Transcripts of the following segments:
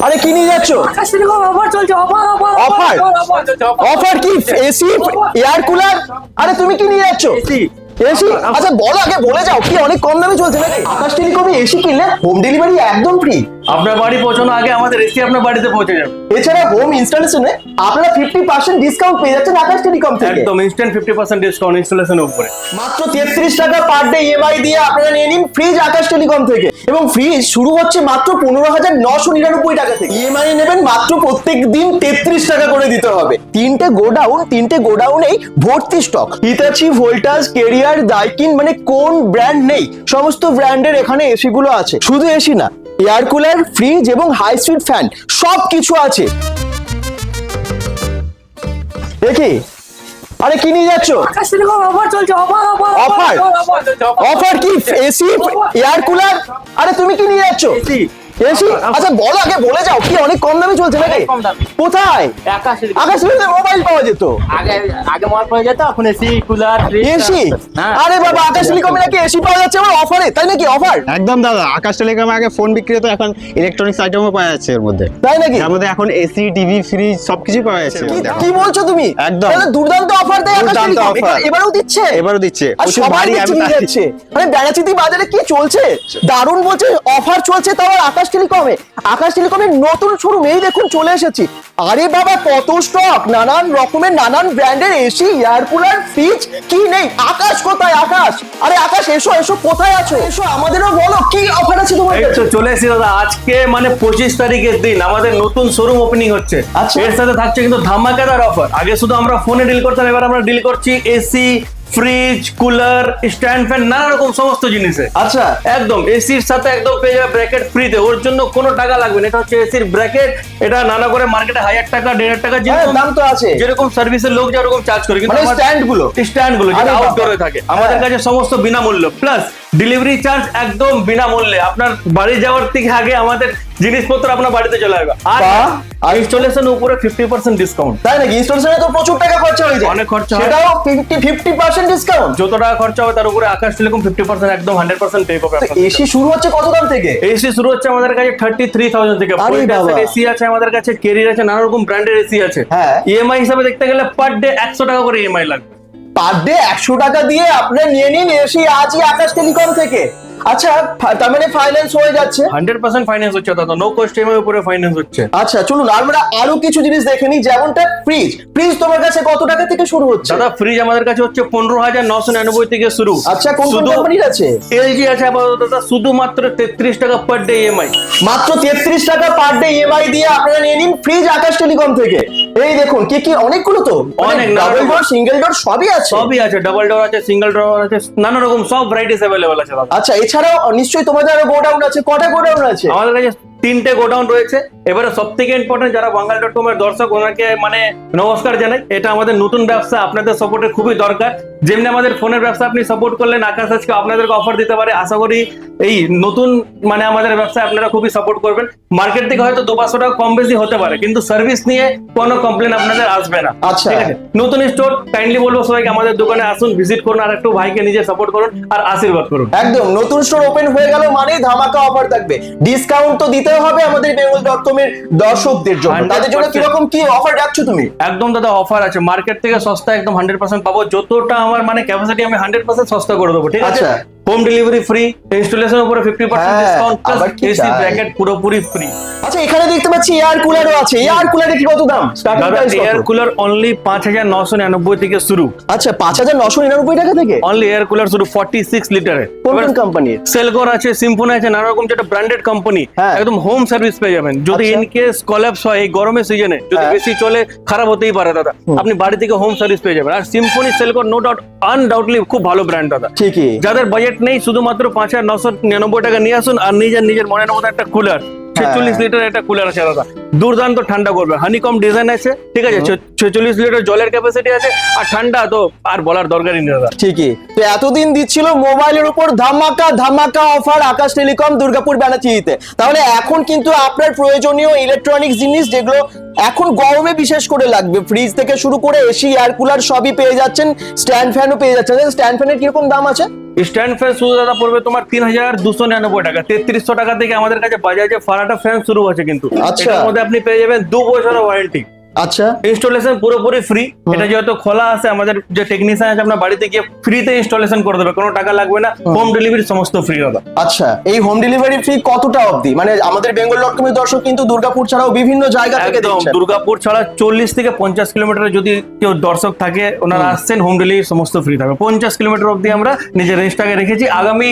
আরে কি নিয়ে যাচ্ছ? আকাশ অফার চলছে অফার অফার অফার কি? AC air cooler? আরে তুমি কি নিয়ে যাচ্ছ? এসি। এসি? আচ্ছা বলো আগে বলে যাও। কি অনেক কম দামে চলছে নাকি? আকাশ টেলিকমে এসি কিনলে হোম ডেলিভারি একদম ফ্রি আপনার বাড়ি পৌঁছানো আগে আমাদের এসি আপনার বাড়িতে পৌঁছে যাবে। এছাড়া হোম ইনস্টলেশনে আপনারা ফিফটি পার্সেন্ট ডিসকাউন্ট পেয়ে যাচ্ছেন আকাশ টেলিকম থেকে। একদম ইনস্ট্যান্ট ফিফটি পার্সেন্ট ডিসকাউন্ট ইনস্টলেশনের উপরে। মাত্র তেত্রিশ টাকা পার ডে ইএমআই দিয়ে আপনারা নিয়ে নিন ফ্রিজ আকাশ টেলিকম থেকে। এবং ফ্রিজ শুরু হচ্ছে মাত্র পনেরো হাজার নশো নিরানব্বই টাকা থেকে। ইএমআই নেবেন মাত্র প্রত্যেক দিন তেত্রিশ টাকা করে দিতে হবে। তিনটে গোডাউন তিনটে গোডাউনেই ভর্তি stock Hitachi Voltas Carrier Daikin মানে কোন ব্র্যান্ড নেই সমস্ত ব্র্যান্ডের এখানে এসি গুলো আছে। শুধু এসি না এয়ার কুলার ফ্রিজ এবং হাই স্পিড ফ্যান সব কিছু আছে। দেখি। আরে কি নিয়ে যাচ্ছ? Akash offer offer offer offer কি? এসি এয়ার কুলার আরে তুমি কি নিয়ে যাচ্ছ? এসি? এসি আচ্ছা বলো আগে বলে যাও কি অনেক কম দামে চলছে নাকি? অনেক কম দামে। কোথায়? আকাশ মোবাইল পাওয়া যেত। আগে আগে মাল পাওয়া যেত এখন এসি কুলার এসি হ্যাঁ। আরে বাবা আকাশ টেলিকমে নাকি এসি পাওয়া যাচ্ছে আমার অফারে তাই নাকি অফার একদম দাদা আকাশ টেলিকমে আগে ফোন বিক্রি হতো এখন ইলেকট্রনিক্স আইটেমও পাওয়া যাচ্ছে এর মধ্যে। তাই নাকি? এর মধ্যে এখন এসি টিভি ফ্রিজ সবকিছু পাওয়া যাচ্ছে কি- বলছো তুমি? একদম। তাহলে দুর্দান্ত অফার দেয় আকাশ টেলিকম এবারেও দিচ্ছে? এবারও দিচ্ছে। সবাই বাড়ি আমি যাচ্ছে মানে বেড়াচিতি বাজারে কি চলছে? দারুণ বলছে অফার চলছে তাও আকাশ টেলিকমে আকাশ টেলিকমের নতুন শোরুম এই দেখুন চলে এসেছি। আরে বাবা কত স্টক নানান রকমের নানান ব্র্যান্ডের এসি এয়ার কুলার ফ্রিজ কি নেই? আকাশ কোথায়? আকাশ! আরে আকাশ এসো এসো কোথায় আছো? এসো আমাদেরও বলো কি অফার আছে তোমার? চলে এসেছি দাদা আজকে মানে পঁচিশ তারিখের দিন আমাদের নতুন শোরুম ওপেনিং হচ্ছে। আচ্ছা। এর সাথে থাকছে কিন্তু ধামাকাদার অফার আগে শুধু আমরা ফোনে ডিল করতাম এবার আমরা ডিল করছি AC fridge cooler stand fan নানা রকম সমস্ত জিনিসে। আচ্ছা একদম এসির সাথে একদম পেয়ে যাবে ব্র্যাকেট ফ্রিতে ওর জন্য কোনো টাকা লাগবে না। এটা হচ্ছে এসির ব্র্যাকেট এটা নানা করে মার্কেটে হাজার টাকা দেড় হাজার টাকা হ্যাঁ, যেরকম দাম তো আছে। যেরকম সার্ভিসের লোক যেরকম চার্জ করে কিন্তু মানে স্ট্যান্ডগুলো। স্ট্যান্ডগুলো যেটা আউটডোরে থাকে। আমাদের হ্যাঁ। কাছে সমস্ত বিনামূল্য। প্লাস ডেলিভারি চার্জ একদম বিনামূল্যে। আপনার বাড়ি যাওয়ার থেকে আগে আমাদের জিনিসপত্র আপনার বাড়িতে চলে আসবে। আর ইনস্টলেশন উপরে ফিফটি পার্সেন্ট ডিসকাউন্ট তাই নাকি? ইনস্টলেশনে তো প্রচুর টাকা খরচা হয়ে যায়। অনেক খরচা হয়। সেটাও ফিফটি ফিফটি পার্সেন্ট ডিসকাউন্ট যত টাকা খরচা হবে তার উপরে আকাশ টেলিকম ফিফটি পার্সেন্ট একদম হান্ড্রেড পার্সেন্ট পে করবে এসি শুরু হচ্ছে কত দাম থেকে? এসি শুরু হচ্ছে আমাদের কাছে থার্টি থ্রি থাউজেন্ড থেকে এসি আছে আমাদের কাছে কেরিয়ার আছে নানা রকম ব্র্যান্ডের এসি আছে। হ্যাঁ। ইএমআই হিসাবে দেখতে গেলে পার ডে একশো টাকা করে ইএমআই লাগবে। পার ডে একশো টাকা দিয়ে আপনারা নিয়ে নিন এসি আজই আকাশ টেলিকম থেকে। আচ্ছা তার মানে ফাইন্যান্স হয়ে যাচ্ছে। হান্ড্রেড পার্সেন্ট ফাইন্যান্স হচ্ছে দাদা নো কস্ট ইএমআই উপরে ফাইন্যান্স হচ্ছে। আচ্ছা চলুন আমরা আরও কিছু জিনিস দেখে নিই যেমনটা ফ্রিজ ফ্রিজ তোমার কাছে কত টাকা থেকে শুরু হচ্ছে? দাদা ফ্রিজ আমাদের কাছে হচ্ছে পনেরো হাজার নশো নিরানব্বই থেকে শুরু। আচ্ছা কোন কোম্পানির আছে? এলজি আছে আপাতত দাদা শুধুমাত্র তেত্রিশ টাকা পার ডে ইএমআই মাত্র তেত্রিশ টাকা পার ডে ইএমআই দিয়ে আপনারা নিয়ে নিন ফ্রিজ আকাশ টেলিকম থেকে। এই দেখুন কি কি অনেকগুলো তো? অনেক, ডাবল ডোর সিঙ্গেল ডোর সবই আছে? সবই আছে ডাবল ডোর আছে সিঙ্গেল ডোর আছে নানা রকম সব ভ্যারাইটিস अवेलेबल আছে আচ্ছা এছাড়াও নিশ্চয়ই তোমাদের আরও গোডাউন আছে। কটা গোডাউন আছে? আমাদের কাছে তিনটে গোডাউন রয়েছে। এবারে সব থেকে ইম্পর্টেন্ট যারা বাঙ্গাল ডট কম এর দর্শক ওনাকে মানে নমস্কার জানাই। এটা আমাদের নতুন ব্যবসা আপনাদের সাপোর্টের খুবই দরকার। যেমনি আমাদের ফোনের ব্যবসা আপনি সাপোর্ট করলেন আকাশ আজকে আপনাদেরকে অফার দিতে পারে। আশা করি এই নতুন মানে আমাদের ব্যবসায় আপনারা খুবই সাপোর্ট করবেন। মার্কেট থেকে হয়তো দু পাঁচশো টাকা কম বেশি হতে পারে কিন্তু সার্ভিস নিয়ে কোনো কমপ্লেন আপনাদের আসবে না। আচ্ছা। ঠিক আছে? নতুন স্টোর কাইন্ডলি বলব সবাইকে আমাদের দোকানে আসুন ভিজিট করুন আর একটু ভাইকে নিজে সাপোর্ট করুন আর আশীর্বাদ করুন। একদম নতুন স্টোর ওপেন হয়ে গেল মানে ধামাকা অফার থাকবে। ডিসকাউন্ট তো দিতে হবে আমাদের বেঙ্গল ডট কম এর দর্শকদের জন্য। তাদের জন্য কীরকম কি অফার রাখছো তুমি? একদম দাদা অফার আছে। মার্কেট থেকে সস্তা একদম হান্ড্রেড পার্সেন্ট পাবো। যতটা আমার মানে ক্যাপাসিটি আমি হান্ড্রেড পার্সেন্ট সস্তা করে দেবো ঠিক আছে? আচ্ছা। হোম ডেলিভারি ফ্রি ইনস্টলেশন উপরে ফিফটি পার্সেন্ট হ্যাঁ, ডিসকাউন্ট প্লাস এসি ব্র্যাকেট পুরোপুরি ফ্রি আচ্ছা এখানে দেখতে পাচ্ছি এয়ার কুলারও আছে। এয়ার কুলারে কি কত দাম? Starting price air cooler only পাঁচ হাজার নশো নিরানব্বই থেকে শুরু। আচ্ছা পাঁচ হাজার নশো নিরানব্বই টাকা থেকে? অনলি এয়ার কুলার শুরু ফর্টি সিক্স লিটারে কোন কোম্পানির সেলকর আছে সিম্ফনি আছে নানা রকম যেটা ব্র্যান্ডেড কোম্পানি। একদম হোম সার্ভিস পেয়ে যাবেন। যদি। ইন কেস কলাপস হয় এই গরমের সিজনে যদি হ্যাঁ। বেশি চলে খারাপ হতেই পারে দাদা। আপনি বাড়ি থেকে হোম সার্ভিস পেয়ে যাবেন। আর সিম্ফনি সেলকর নো ডাউট আনডাউটলি খুব ভালো ব্র্যান্ড দাদা। ঠিকই। যাদের বাজেট নেই শুধুমাত্র পাঁচ হাজার নশো নিরানব্বই টাকা নিয়ে আসুন আর নিজের নিজের মনের মতো একটা কুলার ছেচল্লিশ লিটার একটা কুলার আছে দাদা দুর্দান্ত ঠান্ডা করবে হানিকম ডিজাইন আছে ঠিক আছে? ছেচল্লিশ লিটার জলের ক্যাপাসিটি আছে আর ঠান্ডা তো আর বলার দরকারই নেই দাদা। ঠিকই। তো এতদিন দিচ্ছিল মোবাইলের উপর ধামাকা ধামাকা অফার আকাশ টেলিকম দুর্গাপুর ব্যানাচিতে তাহলে এখন কিন্তু আপনার প্রয়োজনীয় ইলেকট্রনিক্স জিনিস যেগুলো এখন গরমে বিশেষ করে লাগবে। ফ্রিজ থেকে শুরু করে এসি এয়ার কুলার সবই পেয়ে যাচ্ছেন স্ট্যান্ড ফ্যানও পেয়ে যাচ্ছেন। স্ট্যান্ড ফ্যানের কীরকম দাম আছে? স্ট্যান্ড ফ্যান শুধু দাদা পড়বে তোমার তিন হাজার দুশো নিরানব্বই টাকা। তেত্রিশশো টাকা থেকে আমাদের কাছে বাজাজে ফারাটা ফ্যান শুরু হয়েছে কিন্তু। আচ্ছা। এটার মধ্যে আপনি পেয়ে যাবেন দু বছরের ওয়ারেন্টি আচ্ছা। ইনস্টলেশন পুরোপুরি ফ্রি এটা যেহেতু খোলা আছে আমাদের যে টেকনিশিয়ান আছে আপনার বাড়িতে গিয়ে ফ্রিতে ইনস্টলেশন করে দেবে কোনো টাকা লাগবে না হোম। ডেলিভারি সমস্ত ফ্রি হবে। আচ্ছা এই হোম ডেলিভারি ফ্রি কতটা অবধি? মানে আমাদের বেঙ্গল ডট কমের দর্শক কিন্তু দুর্গাপুর ছাড়াও বিভিন্ন জায়গা থেকে দেখছেন। দুর্গাপুর ছাড়া চল্লিশ থেকে পঞ্চাশ কিলোমিটার যদি কেউ দর্শক থাকে ওনারা আসছেন হোম ডেলিভারি সমস্ত ফ্রি থাকবে। পঞ্চাশ কিলোমিটার অবধি আমরা নিজের রেঞ্জটাকে রেখেছি। আগামী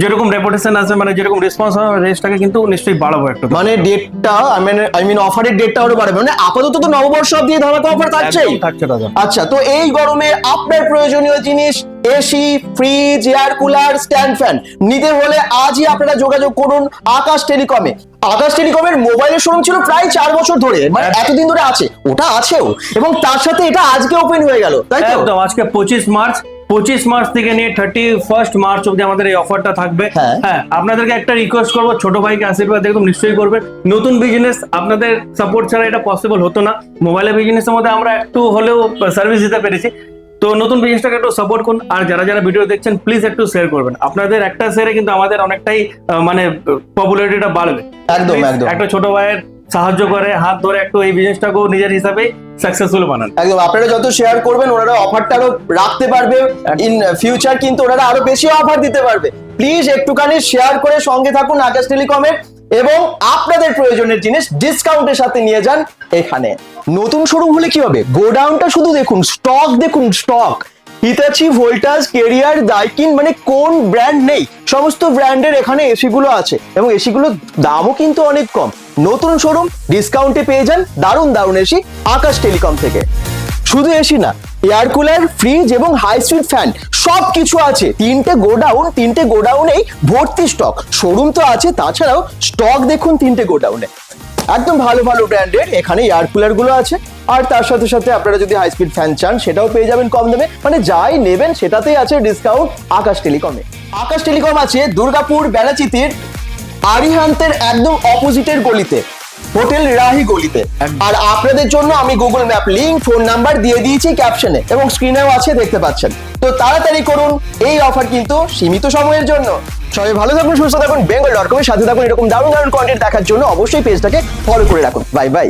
যেরকম রেপুটেশন আছে মানে যেরকম রেসপন্স হবে রেঞ্জটাকে কিন্তু নিশ্চয়ই বাড়াবো একটু। মানে ডেটটা মানে আই মিন অফারের ডেটটা আরও বাড়বে। মানে আপাতত তো নববর্ষ দিয়ে ধামাকা অফার থাকছেই? থাকছে দাদা। আচ্ছা তো এই গরমে আপনার প্রয়োজনীয় জিনিস AC fridge air cooler stand fan নিতে হলে আজই আপনারা যোগাযোগ করুন আকাশ টেলিকমে। আকাশ টেলিকমের মোবাইলের শোরুম ছিল প্রায় চার বছর ধরে মানে এতদিন ধরে আছে ওটা আছেও এবং তার সাথে এটা আজকে ওপেন হয়ে গেল তাই তো? একদম আজকে পঁচিশ মার্চ পঁচিশ মার্চ থেকে নিয়ে থার্টি ফার্স্ট মার্চ অব্দি আমাদের এই অফারটা থাকবে। হ্যাঁ। হ্যাঁ আপনাদেরকে একটা রিকোয়েস্ট করব ছোট ভাইকে আশীর্বাদ একদম নিশ্চয়ই করবেন নতুন বিজনেস আপনাদের সাপোর্ট ছাড়া এটা পসিবল হতো না। মোবাইলের বিজনেসের মধ্যে আমরা একটু হলেও সার্ভিস দিতে পেরেছি। তো নতুন বিজনেসটাকে একটু সাপোর্ট করুন। আর যারা যারা ভিডিও দেখছেন প্লিজ একটু শেয়ার করবেন। আপনাদের একটা শেয়ারে কিন্তু আমাদের অনেকটাই মানে পপুলারিটিটা বাড়বে। একদম, একদম। একটা ছোট ভাইয়ের সাহায্য করে হাত ধরে একটু এই বিজনেসটাকেও নিজের হিসাবে সাকসেসফুল বানান। একদম আপনারা যত শেয়ার করবেন ওনারা অফারটা আরও রাখতে পারবে। ইন ফিউচার কিন্তু ওনারা আরও বেশি অফার দিতে পারবে। প্লিজ একটুখানি শেয়ার করে সঙ্গে থাকুন আকাশ টেলিকমের এবং আপনাদের প্রয়োজনের জিনিস ডিসকাউন্টের সাথে নিয়ে যান এখানে। নতুন শোরুম হলে কি হবে? গোডাউনটা শুধু দেখুন স্টক দেখুন stock Hitachi Voltas Carrier Daikin মানে কোন ব্র্যান্ড নেই? সমস্ত ব্র্যান্ডের এখানে এসি গুলো আছে এবং এসি গুলোর দামও কিন্তু অনেক কম। নতুন শোরুম ডিসকাউন্টে পেয়ে যান দারুণ দারুণ এসি আকাশ টেলিকম থেকে। শুধু এসি না এয়ার কুলার ফ্রিজ এবং হাই স্পিড ফ্যান সব কিছু আছে। তিনটে গোডাউন, তিনটে গোডাউনেই ভর্তি স্টক শোরুম তো আছে, তাছাড়াও স্টক দেখুন তিনটে গোডাউনে। একদম ভালো ভালো ব্র্যান্ডের এখানে এয়ার কুলারগুলো আছে। আর তার সাথে সাথে আপনারা যদি হাই স্পিড ফ্যান চান, সেটাও পেয়ে যাবেন কম দামে। মানে যাই নেবেন, সেটাতেই আছে ডিসকাউন্ট আকাশ টেলিকমে আকাশ টেলিকম আছে দুর্গাপুর বেলাচিতির আরিহান্তের একদম অপোজিটের গলিতে, হোটেল রাহি গলিতে। আর আপনাদের জন্য আমি Google map link phone number দিয়ে দিয়েছি ক্যাপশনে এবং স্ক্রিনেও আছে, দেখতে পাচ্ছেন। তো তাড়াতাড়ি করুন। এই অফার কিন্তু সীমিত সময়ের জন্য। সবাই ভালো থাকুন, সুস্থ থাকুন বেঙ্গল ডট কমের সাথে থাকুন। এরকম দারুণ দারুণ কন্টেন্ট দেখার জন্য অবশ্যই পেজটাকে ফলো করে রাখুন। Bye bye